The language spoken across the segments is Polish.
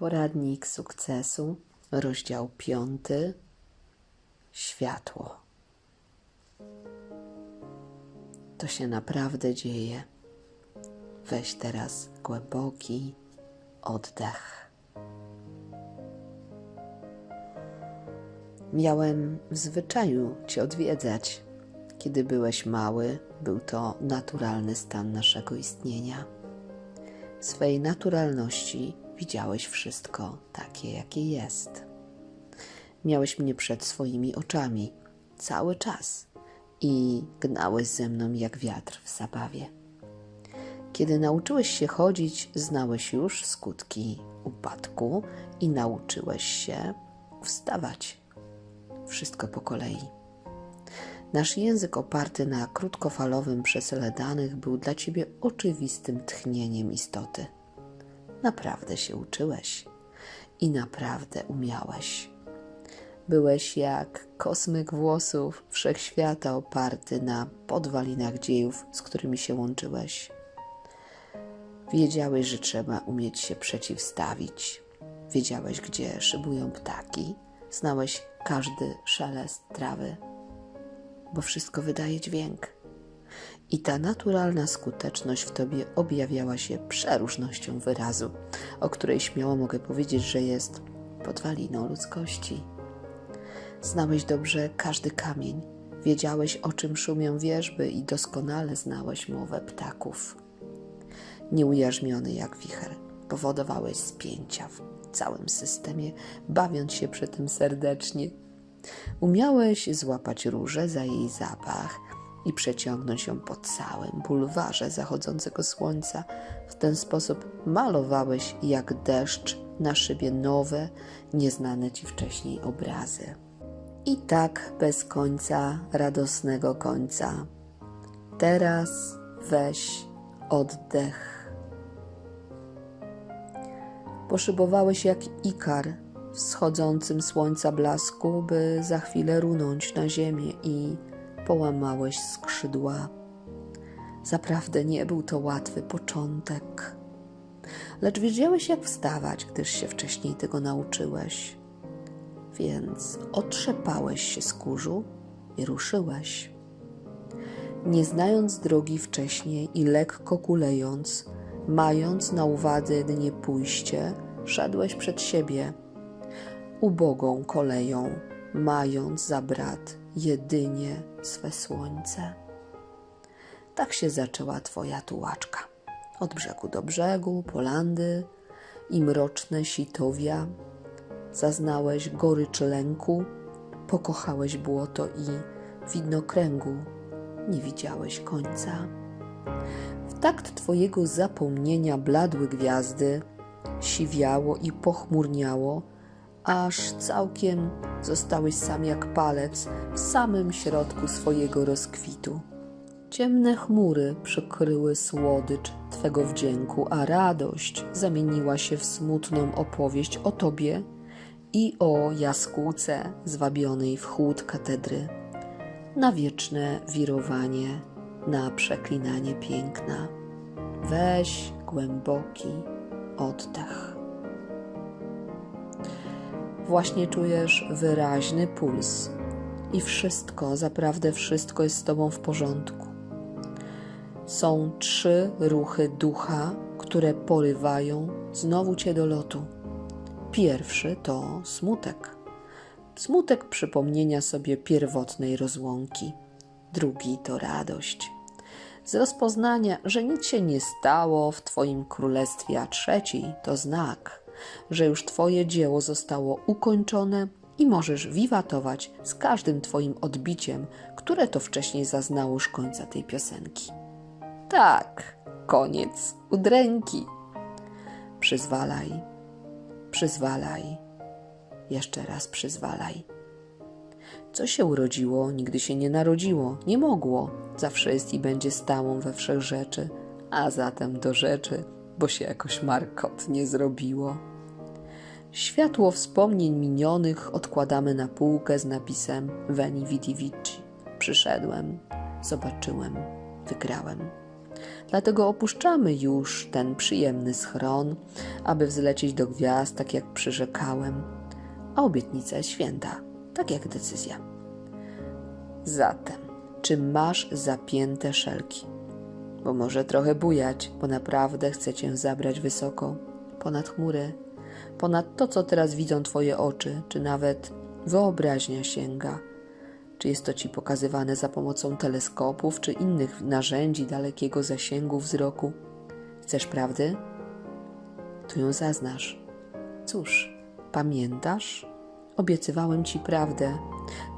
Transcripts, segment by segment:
Poradnik sukcesu, rozdział piąty. Światło. To się naprawdę dzieje. Weź teraz głęboki oddech. Miałem w zwyczaju Cię odwiedzać. Kiedy byłeś mały, był to naturalny stan naszego istnienia. Swej naturalności widziałeś wszystko takie, jakie jest. Miałeś mnie przed swoimi oczami cały czas i gnałeś ze mną jak wiatr w zabawie. Kiedy nauczyłeś się chodzić, znałeś już skutki upadku i nauczyłeś się wstawać. Wszystko po kolei. Nasz język oparty na krótkofalowym przesyle danych był dla ciebie oczywistym tchnieniem istoty. Naprawdę się uczyłeś i naprawdę umiałeś. Byłeś jak kosmyk włosów wszechświata oparty na podwalinach dziejów, z którymi się łączyłeś. Wiedziałeś, że trzeba umieć się przeciwstawić. Wiedziałeś, gdzie szybują ptaki. Znałeś każdy szelest trawy, bo wszystko wydaje dźwięk. I ta naturalna skuteczność w tobie objawiała się przeróżnością wyrazu, o której śmiało mogę powiedzieć, że jest podwaliną ludzkości. Znałeś dobrze każdy kamień, wiedziałeś o czym szumią wierzby i doskonale znałeś mowę ptaków. Nieujarzmiony jak wicher, powodowałeś spięcia w całym systemie, bawiąc się przy tym serdecznie. Umiałeś złapać różę za jej zapach i przeciągnąć ją po całym bulwarze zachodzącego słońca. W ten sposób malowałeś jak deszcz na szybie nowe, nieznane ci wcześniej obrazy. I tak bez końca, radosnego końca. Teraz weź oddech. Poszybowałeś jak ikar w schodzącym słońca blasku, by za chwilę runąć na ziemię i połamałeś skrzydła. Zaprawdę nie był to łatwy początek, lecz wiedziałeś jak wstawać, gdyż się wcześniej tego nauczyłeś. Więc otrzepałeś się z kurzu i ruszyłeś. Nie znając drogi wcześniej i lekko kulejąc, mając na uwadze jedynie pójście, szedłeś przed siebie, ubogą koleją, mając za brat jedynie swe słońce. Tak się zaczęła twoja tułaczka. Od brzegu do brzegu, polandy i mroczne sitowia. Zaznałeś gorycz lęku, pokochałeś błoto i widnokręgu nie widziałeś końca. W takt twojego zapomnienia bladły gwiazdy, siwiało i pochmurniało, aż całkiem zostałeś sam jak palec w samym środku swojego rozkwitu. Ciemne chmury przykryły słodycz Twego wdzięku, a radość zamieniła się w smutną opowieść o Tobie i o jaskółce zwabionej w chłód katedry, na wieczne wirowanie, na przeklinanie piękna. Weź głęboki oddech. Właśnie czujesz wyraźny puls i wszystko, zaprawdę wszystko jest z Tobą w porządku. Są trzy ruchy ducha, które porywają znowu Cię do lotu. Pierwszy to smutek. Smutek przypomnienia sobie pierwotnej rozłąki. Drugi to radość. Z rozpoznania, że nic się nie stało w Twoim królestwie, a trzeci to znak, że już Twoje dzieło zostało ukończone i możesz wiwatować z każdym Twoim odbiciem, które to wcześniej zaznało już końca tej piosenki. Tak, koniec udręki. Przyzwalaj, przyzwalaj, jeszcze raz przyzwalaj. Co się urodziło, nigdy się nie narodziło, nie mogło, zawsze jest i będzie stałą we wszech rzeczy, a zatem do rzeczy, bo się jakoś markotnie zrobiło. Światło wspomnień minionych odkładamy na półkę z napisem Veni Vidi Vici. Przyszedłem, zobaczyłem, wygrałem. Dlatego opuszczamy już ten przyjemny schron, aby wzlecieć do gwiazd, tak jak przyrzekałem. A obietnica jest święta, tak jak decyzja. Zatem, czy masz zapięte szelki? Bo może trochę bujać, bo naprawdę chcę cię zabrać wysoko, ponad chmury, ponad to, co teraz widzą twoje oczy, czy nawet wyobraźnia sięga czy jest to ci pokazywane za pomocą teleskopów czy innych narzędzi dalekiego zasięgu wzroku? Chcesz prawdy? Tu ją zaznasz. Cóż, pamiętasz? Obiecywałem ci prawdę.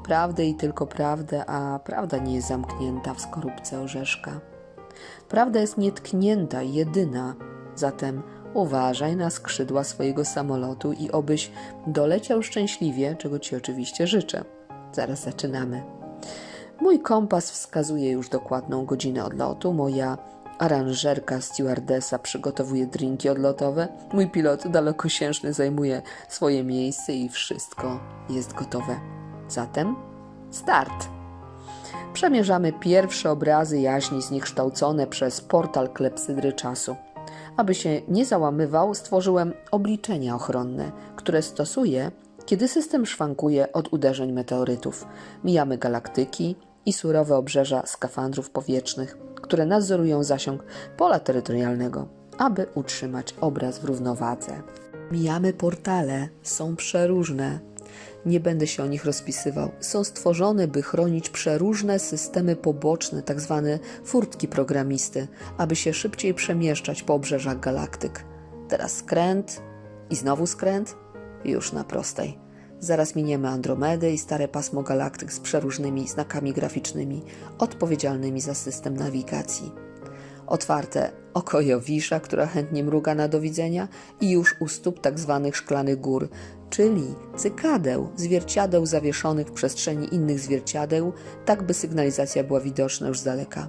Prawdę i tylko prawdę, a prawda nie jest zamknięta w skorupce orzeszka. Prawda jest nietknięta i jedyna, zatem uważaj na skrzydła swojego samolotu i obyś doleciał szczęśliwie, czego ci oczywiście życzę. Zaraz zaczynamy. Mój kompas wskazuje już dokładną godzinę odlotu. Moja aranżerka stewardesa przygotowuje drinki odlotowe. Mój pilot dalekosiężny zajmuje swoje miejsce i wszystko jest gotowe. Zatem start! Przemierzamy pierwsze obrazy jaźni zniekształcone przez portal klepsydry czasu. Aby się nie załamywał, stworzyłem obliczenia ochronne, które stosuję kiedy system szwankuje od uderzeń meteorytów, mijamy galaktyki i surowe obrzeża skafandrów powietrznych, które nadzorują zasięg pola terytorialnego, aby utrzymać obraz w równowadze. Mijamy portale, są przeróżne. Nie będę się o nich rozpisywał. Są stworzone, by chronić przeróżne systemy poboczne, tak zwane furtki programisty, aby się szybciej przemieszczać po obrzeżach galaktyk. Teraz skręt i znowu skręt już na prostej. Zaraz miniemy Andromedę i stare pasmo galaktyk z przeróżnymi znakami graficznymi odpowiedzialnymi za system nawigacji. Otwarte oko Jowisza, która chętnie mruga na do widzenia i już u stóp tak zwanych szklanych gór, czyli cykadeł, zwierciadeł zawieszonych w przestrzeni innych zwierciadeł, tak by sygnalizacja była widoczna już z daleka.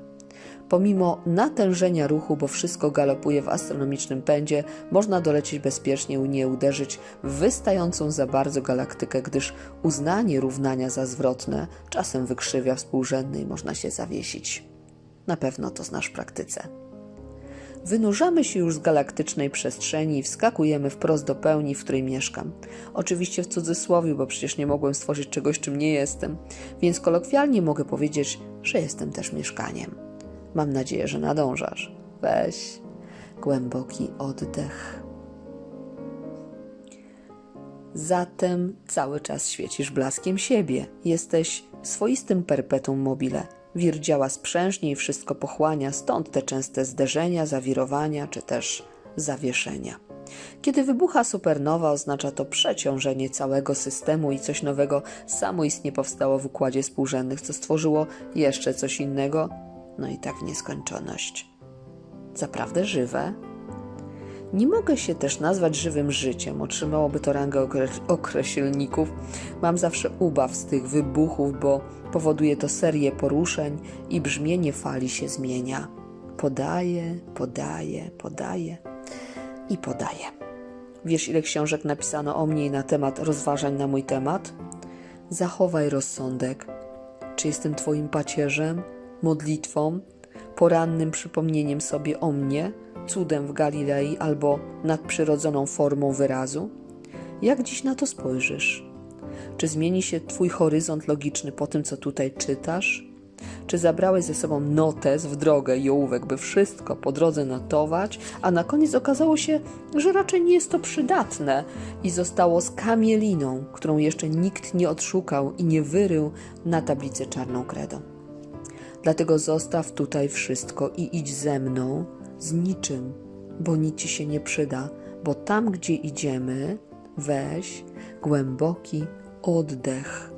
Pomimo natężenia ruchu, bo wszystko galopuje w astronomicznym pędzie, można dolecieć bezpiecznie nie uderzyć w wystającą za bardzo galaktykę, gdyż uznanie równania za zwrotne czasem wykrzywia współrzędny i można się zawiesić. Na pewno to znasz w praktyce. Wynurzamy się już z galaktycznej przestrzeni i wskakujemy wprost do pełni, w której mieszkam. Oczywiście w cudzysłowie, bo przecież nie mogłem stworzyć czegoś, czym nie jestem, więc kolokwialnie mogę powiedzieć, że jestem też mieszkaniem. Mam nadzieję, że nadążasz. Weź głęboki oddech. Zatem cały czas świecisz blaskiem siebie. Jesteś swoistym perpetuum mobile. Wir działa sprzężnie i wszystko pochłania, stąd te częste zderzenia, zawirowania czy też zawieszenia. Kiedy wybucha supernowa, oznacza to przeciążenie całego systemu i coś nowego samoistnie powstało w układzie współrzędnych, co stworzyło jeszcze coś innego, no i tak w nieskończoność. Zaprawdę żywe? Nie mogę się też nazwać żywym życiem, otrzymałoby to rangę określników. Mam zawsze ubaw z tych wybuchów, bo powoduje to serię poruszeń i brzmienie fali się zmienia. Podaje, podaje, podaje i podaje. Wiesz, ile książek napisano o mnie na temat rozważań na mój temat? Zachowaj rozsądek. Czy jestem Twoim pacierzem? modlitwą, porannym przypomnieniem sobie o mnie, cudem w Galilei albo nadprzyrodzoną formą wyrazu? Jak dziś na to spojrzysz? Czy zmieni się Twój horyzont logiczny po tym, co tutaj czytasz? Czy zabrałeś ze sobą notes w drogę i ołówek, by wszystko po drodze notować, a na koniec okazało się, że raczej nie jest to przydatne i zostało z kamieliną, którą jeszcze nikt nie odszukał i nie wyrył na tablicy czarną kredą? Dlatego zostaw tutaj wszystko i idź ze mną z niczym, bo nic ci się nie przyda, bo tam, gdzie idziemy, weź głęboki oddech.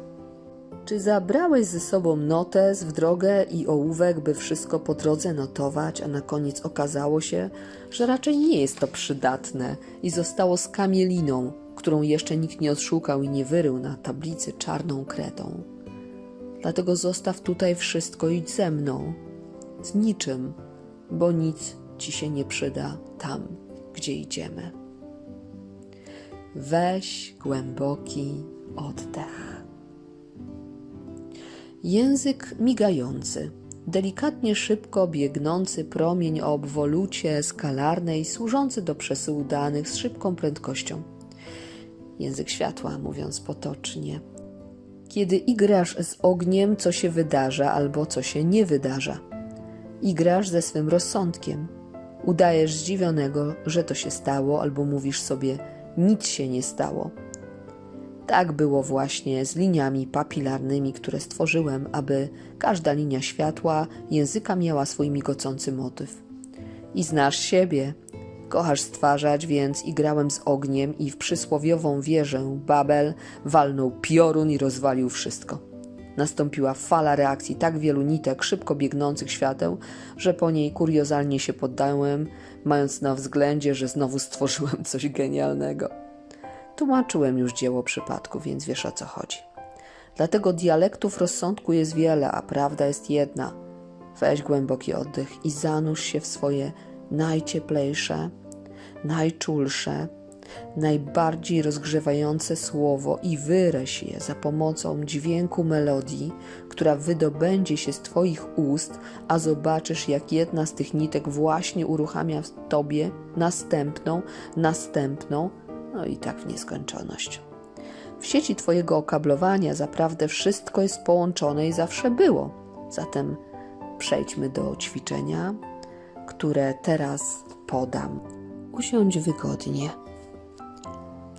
Czy zabrałeś ze sobą notes w drogę i ołówek, by wszystko po drodze notować, a na koniec okazało się, że raczej nie jest to przydatne i zostało z kamieliną, którą jeszcze nikt nie odszukał i nie wyrył na tablicy czarną kredą? Dlatego zostaw tutaj wszystko, idź ze mną. Z niczym, bo nic ci się nie przyda tam, gdzie idziemy. Weź głęboki oddech. Język migający delikatnie szybko biegnący promień o obwolucie skalarnej, służący do przesyłu danych z szybką prędkością. Język światła, mówiąc potocznie. Kiedy igrasz z ogniem, co się wydarza albo co się nie wydarza. Igrasz ze swym rozsądkiem. Udajesz zdziwionego, że to się stało, albo mówisz sobie, nic się nie stało. Tak było właśnie z liniami papilarnymi, które stworzyłem, aby każda linia światła języka miała swój migocący motyw. I znasz siebie. Kochasz stwarzać, więc igrałem z ogniem i w przysłowiową wieżę Babel walnął piorun i rozwalił wszystko. Nastąpiła fala reakcji tak wielu nitek szybko biegnących świateł, że po niej kuriozalnie się poddałem, mając na względzie, że znowu stworzyłem coś genialnego. Tłumaczyłem już dzieło przypadku, więc wiesz o co chodzi. Dlatego dialektów rozsądku jest wiele, a prawda jest jedna. Weź głęboki oddech i zanurz się w swoje najcieplejsze, najczulsze, najbardziej rozgrzewające słowo i wyreź je za pomocą dźwięku melodii, która wydobędzie się z Twoich ust, a zobaczysz, jak jedna z tych nitek właśnie uruchamia w Tobie następną, następną, no i tak w nieskończoność. W sieci Twojego okablowania zaprawdę wszystko jest połączone i zawsze było. Zatem przejdźmy do ćwiczenia, które teraz podam. Usiądź wygodnie.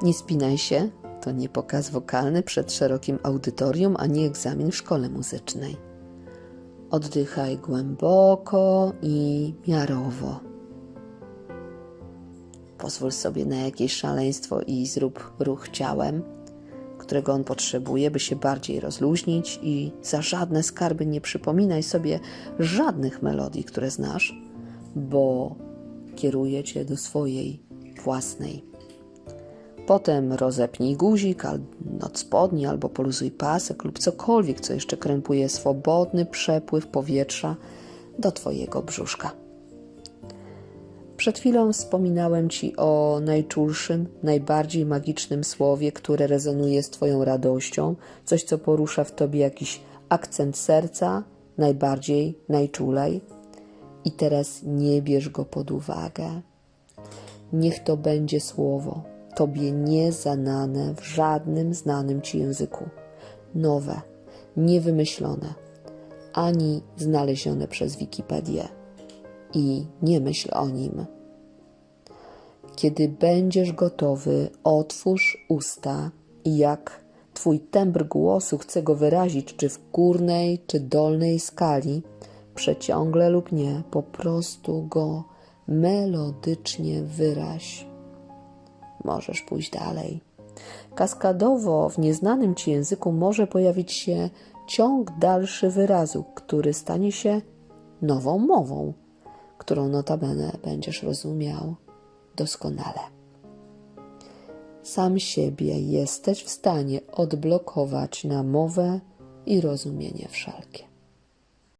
Nie spinaj się, to nie pokaz wokalny przed szerokim audytorium ani egzamin w szkole muzycznej. Oddychaj głęboko i miarowo. Pozwól sobie na jakieś szaleństwo i zrób ruch ciałem, którego on potrzebuje, by się bardziej rozluźnić, i za żadne skarby nie przypominaj sobie żadnych melodii, które znasz, bo kieruje cię do swojej własnej. Potem rozepnij guzik od spodni albo poluzuj pasek lub cokolwiek, co jeszcze krępuje swobodny przepływ powietrza do Twojego brzuszka. Przed chwilą wspominałem Ci o najczulszym, najbardziej magicznym słowie, które rezonuje z Twoją radością, coś, co porusza w Tobie jakiś akcent serca, najbardziej, najczulej. I teraz nie bierz go pod uwagę. Niech to będzie słowo, Tobie nieznane w żadnym znanym Ci języku, nowe, niewymyślone, ani znalezione przez Wikipedię i nie myśl o nim. Kiedy będziesz gotowy, otwórz usta i jak Twój tembr głosu chce go wyrazić, czy w górnej, czy dolnej skali, przeciągle lub nie, po prostu go melodycznie wyraź. Możesz pójść dalej. Kaskadowo w nieznanym ci języku może pojawić się ciąg dalszy wyrazu, który stanie się nową mową którą notabene będziesz rozumiał doskonale. Sam siebie jesteś w stanie odblokować na mowę i rozumienie wszelkie.